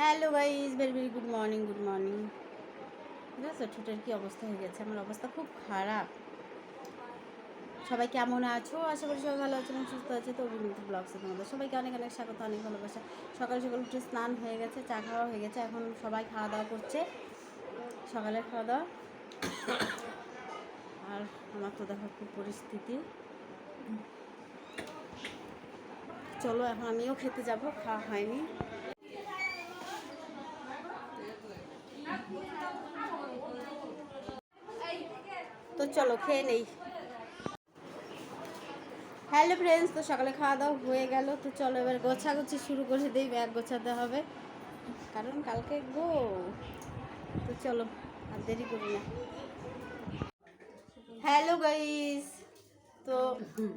Hello guys very very good morning good morning বুঝেছ ঠোঁটের কী অবস্থা হয়ে গেছে? আমার অবস্থা খুব খারাপ। সবাই কেমন আছো? আশা করি সবাই ভালো আছো এবং সুস্থ আছে তো অভিনীত ব্লগসে তোমাদের সবাইকে অনেক অনেক স্বাগত, অনেক ভালোবাসা। সকাল সকাল উঠে স্নান হয়ে গেছে, চা খাওয়া হয়ে গেছে। এখন সবাই খাওয়া দাওয়া করছে। সকালের খাওয়া দাওয়া। আর আমার তো দেখো খুব পরিস্থিতি। চলো, এখন আমিও খেতে যাব। খাওয়া হয়নি। তো চলো খেয়ে নেই। হ্যালো ফ্রেন্ডস তো সকালে খাওয়া দাওয়া হয়ে গেল। তো চলো এবার গোছাগুছি শুরু করে দিই ব্যাগ গোছাতে হবে। কারণ কালকে গো। তো চলো, আর দেরি করি না। হ্যালো গাইস তো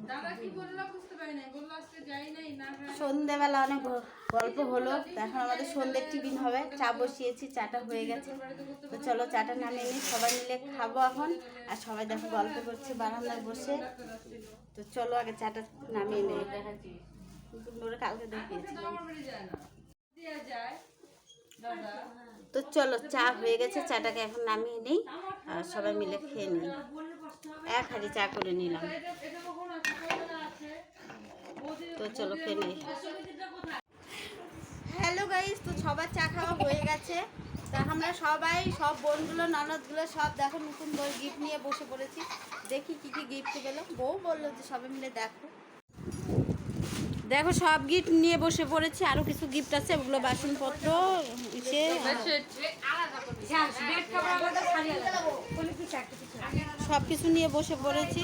দাদা কি বলল? সন্ধেবেলা অনেক গল্প হলো, এখন আমাদের সন্ধ্যের টিফিন হবে, চা বসিয়েছি, চাটা হয়ে গেছে। তো চলো চাটা নামিয়ে নিই, সবাই মিলে খাব এখন, আর সবাই দেখো গল্প করছে, বারান্দায় বসে। তো চলো আগে চাটা নামিয়ে নেই। কালকে দেখিয়েছিলাম তো চলো, চা হয়ে গেছে, চাটাকে এখন নামিয়ে নিই, আর সবাই মিলে খেয়ে নিই। এক হাঁড়ি চা করে নিলাম এটা এটা কখন আছে কখন আছে তো চলো নিই হ্যালো গাইস তো সবার চা খাওয়া হয়ে গেছে। তা আমরা সবাই, সব বোনগুলো ননদগুলো সব দেখো নতুন বই গিফট নিয়ে বসে পড়েছি। দেখি কি কি গিফট পেল। বউ বলল যে সবাই মিলে দেখো। দেখো সব গিফট নিয়ে বসে পড়েছি। আরও কিছু গিফট আছে, ওগুলো বাসনপত্র সে সব কিছু নিয়ে বসে পড়েছি।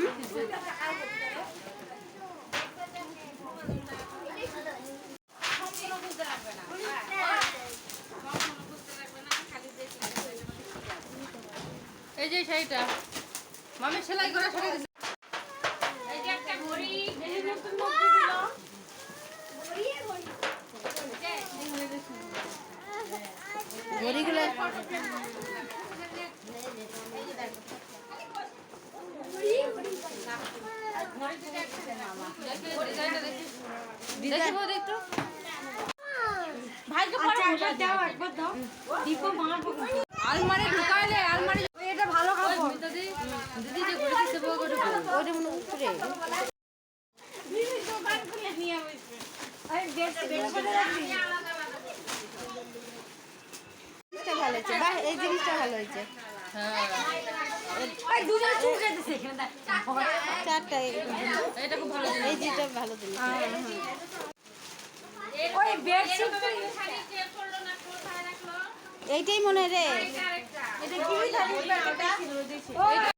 এই যে সেইটা। মামি সেলাই করে আলমারি ঢুকাইলে আলমারি এটা ভালো কাপড়। দিদি দিদি যে ঘুরে দিছে বউ করে ওটা মনে উপরে। জিনিসটা ভালো হয়েছে বাহ এই জিনিসটা ভালো হয়েছে। হ্যাঁ। চারটা এই- এটা ভালো এই জিনিসটা ভালো জিনিস। এইটাই মনে হয় রে। বাহ খুব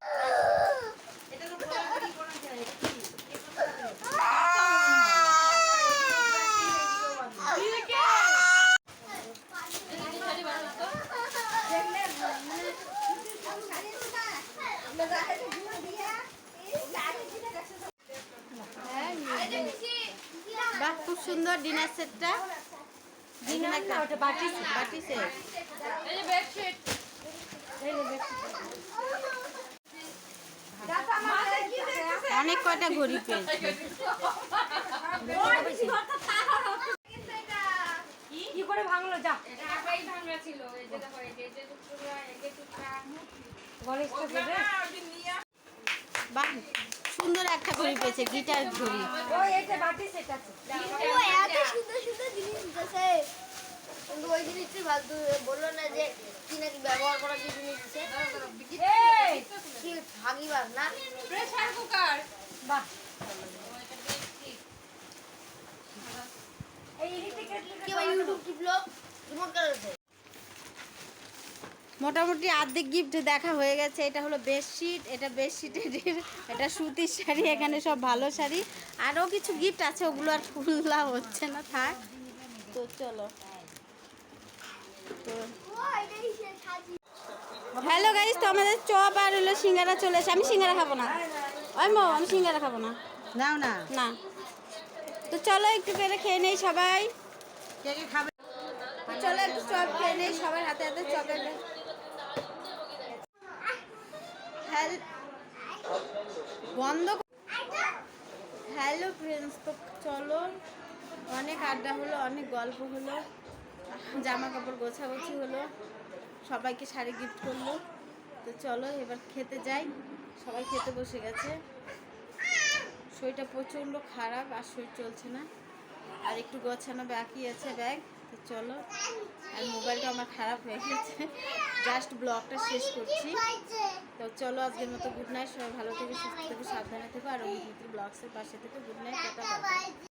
সুন্দর ডিনার সেটটা। ডিনার বাটি বাটি সেট। এই যে বেডশিট। অনেক কয়টা ঘড়ি পেয়েছি। কি? করে ভাঙলো? যা। বাহ সুন্দর একটা ঘড়ি পেয়েছে গিটার ঘড়ি। এটা বাটি সেট আছে ও এত সুন্দর সুন্দর জিনিস দিতেছে কিন্তু ওই জিনিসটি ফালতু বলল না যে কি নাকি ব্যবহার করার যে জিনিস দিছে কি ভাঙিবার না? প্রেসার কুকার বাহ। কি ভাই ইউটিউব টিপলো রিমোট করেছে মোটামুটি আর্ধেক গিফট দেখা হয়ে গেছে। এটা হলো বেডশিট এটা বেডশিটের এটা সুতির শাড়ি এখানে সব ভালো শাড়ি। আরও কিছু গিফট আছে ওগুলো আর খুললা হচ্ছে না থাক। তো চলো তো ও এটাই সে সাজি হ্যালো গাইস তো আমাদের চপ আর হলো সিঙ্গারা চলে এসে আমি সিঙ্গারা খাব না। ওই মো আমি সিঙ্গারা খাব না। নাও না। না। তো চলো একটু করে খেয়ে নেই সবাই। কে কে খাবে? চলো একটু চপ খেয়ে নেই সবার হাতে হাতে চপের হ্যাল বন্ধ হ্যালো ফ্রেন্ডস তো চলো। অনেক আড্ডা হলো অনেক গল্প হলো। জামা কাপড় গোছাগুছি হলো। সবাইকে শাড়ি গিফট করল। তো চলো, এবার খেতে যাই। সবাই খেতে বসে গেছে। শরীরটা প্রচণ্ড খারাপ, আর শরীর চলছে না। আর একটু গোছানো বাকি আছে ব্যাগ। তো চলো, আর মোবাইলটা আমার খারাপ হয়ে গেছে। জাস্ট ব্লগটা শেষ করছি। তো চলো, আজকের মতো গুড নাইট সবাই ভালো থেকে, সুস্থ থেকো, সাবধানে থেকো, আর অভিনেত্রী ব্লগসের পাশে থেকে। Good night.